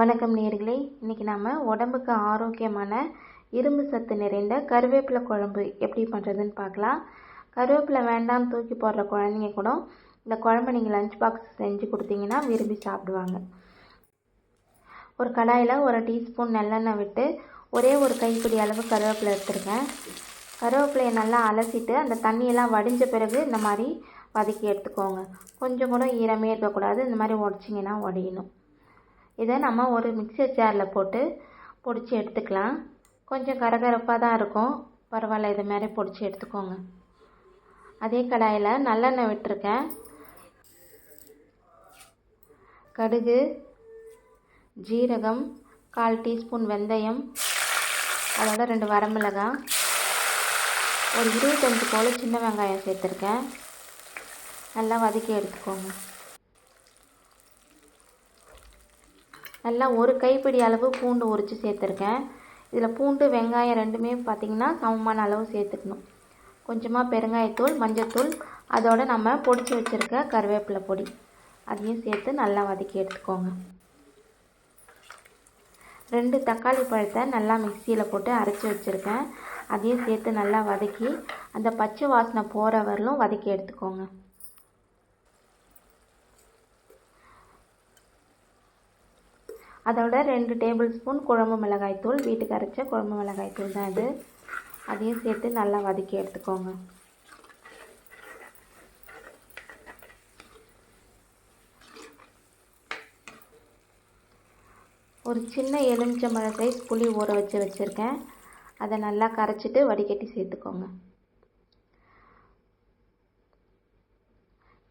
வணக்கம் நேர்களே. இன்றைக்கி நம்ம உடம்புக்கு ஆரோக்கியமான இரும்பு சத்து நிறைந்த கருவேப்பிலை குழம்பு எப்படி பண்ணுறதுன்னு பார்க்கலாம். கருவேப்பிலை வேண்டாம்னு தூக்கி போடுற குழந்தைங்க கூட இந்த குழம்பு நீங்கள் லஞ்ச் பாக்ஸ் செஞ்சு கொடுத்தீங்கன்னா விரும்பி சாப்பிடுவாங்க. ஒரு கடாயில் ஒரு டீஸ்பூன் நல்லெண்ணெய் விட்டு ஒரே ஒரு கைப்பிடி அளவு கருவேப்பிலை எடுத்துருக்கேன் கருவேப்பிலையை நல்லா அலசிட்டு அந்த தண்ணியெல்லாம் வடிஞ்ச பிறகு இந்த மாதிரி வதக்கி எடுத்துக்கோங்க. கொஞ்சம் கூட ஈரமே இருக்கக்கூடாது. இந்த மாதிரி உடச்சிங்கன்னா உடையணும். இதை நம்ம ஒரு மிக்சர் ஜாரில் போட்டு பொடிச்சு எடுத்துக்கலாம். கொஞ்சம் கரகரப்பாக தான் இருக்கும். பரவாயில்ல இது மாதிரி பொடிச்சு எடுத்துக்கோங்க. அதே கடாயில் நல்லெண்ணெய் விட்டுருக்கேன். கடுகு ஜீரகம் கால் டீஸ்பூன் வெந்தயம் அதோட ரெண்டு வரமிளகாய் ஒரு இருபத்தஞ்சு போல் சின்ன வெங்காயம் சேர்த்துருக்கேன். நல்லா வதக்கி எடுத்துக்கோங்க. நல்லா ஒரு கைப்பிடி அளவு பூண்டு உரித்து சேர்த்துருக்கேன். இதில் பூண்டு வெங்காயம் ரெண்டுமே பார்த்திங்கன்னா சமமான அளவு சேர்த்துக்கணும். கொஞ்சமாக பெருங்காயத்தூள் மஞ்சத்தூள் அதோடு நம்ம பொடிச்சு வச்சுருக்க கருவேப்பிலை பொடி. அதையும் சேர்த்து நல்லா வதக்கி எடுத்துக்கோங்க. ரெண்டு தக்காளி பழத்தை நல்லா மிக்சியில் போட்டு அரைச்சி வச்சுருக்கேன். அதையும் சேர்த்து நல்லா வதக்கி அந்த பச்சை வாசனை போகிற வரலும் வதக்கி எடுத்துக்கோங்க. அதோட ரெண்டு டேபிள் ஸ்பூன் குழம்பு மிளகாய்த்தூள் வீட்டுக்கு அரைச்ச குழம்பு மிளகாய்த்தூள் தான் இது. அதையும் சேர்த்து நல்லா வதக்கி எடுத்துக்கோங்க. ஒரு சின்ன எலுமிச்சம்பழ சைஸ் புளி ஊற வச்சு வச்சுருக்கேன். அதை நல்லா கரைச்சிட்டு வடிகட்டி சேர்த்துக்கோங்க.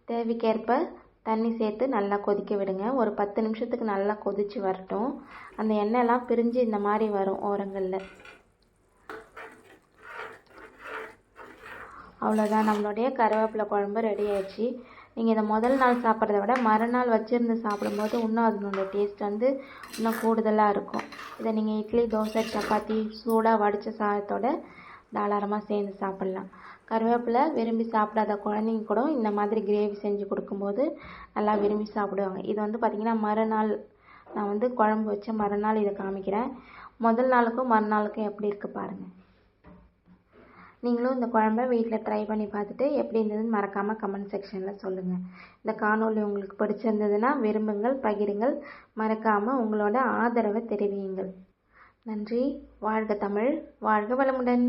தேவைக்கேற்ப தண்ணி சேர்த்து நல்லா கொதிக்க விடுங்க. ஒரு பத்து நிமிஷத்துக்கு நல்லா கொதித்து வரட்டும். அந்த எண்ணெய்லாம் பிரிஞ்சு இந்த மாதிரி வரும் ஓரங்களில். அவ்வளோதான் நம்மளுடைய கருவேப்பிலை குழம்பு ரெடி ஆயிடுச்சு. நீங்கள் இதை முதல் நாள் சாப்பிட்றத விட மறுநாள் வச்சுருந்து சாப்பிடும்போது இன்னும் அதனுடைய டேஸ்ட் வந்து இன்னும் கூடுதலாக இருக்கும். இதை நீங்கள் இட்லி தோசை சப்பாத்தி சூடாக வடித்த சாதத்தோட தாராளமாக சேர்ந்து சாப்பிட்லாம். கருவேப்பிலை விரும்பி சாப்பிடாத குழந்தைங்க கூட இந்த மாதிரி கிரேவி செஞ்சு கொடுக்கும்போது நல்லா விரும்பி சாப்பிடுவாங்க. இது வந்து பார்த்திங்கன்னா மறுநாள் நான் வந்து குழம்பு வச்ச மறுநாள் இதை காமிக்கிறேன். முதல் நாளுக்கும் மறுநாளுக்கும் எப்படி இருக்குது பாருங்கள் நீங்களும் இந்த குழம்ப வீட்டில் ட்ரை பண்ணி பார்த்துட்டு எப்படி இருந்ததுன்னு மறக்காமல் கமெண்ட் செக்ஷனில் சொல்லுங்கள் இந்த காணொலி உங்களுக்கு பிடிச்சிருந்ததுன்னா விரும்புங்கள் பகிருங்கள். மறக்காமல் உங்களோட ஆதரவை தெரிவியுங்கள். நன்றி. வாழ்க தமிழ். வாழ்க வளமுடன்.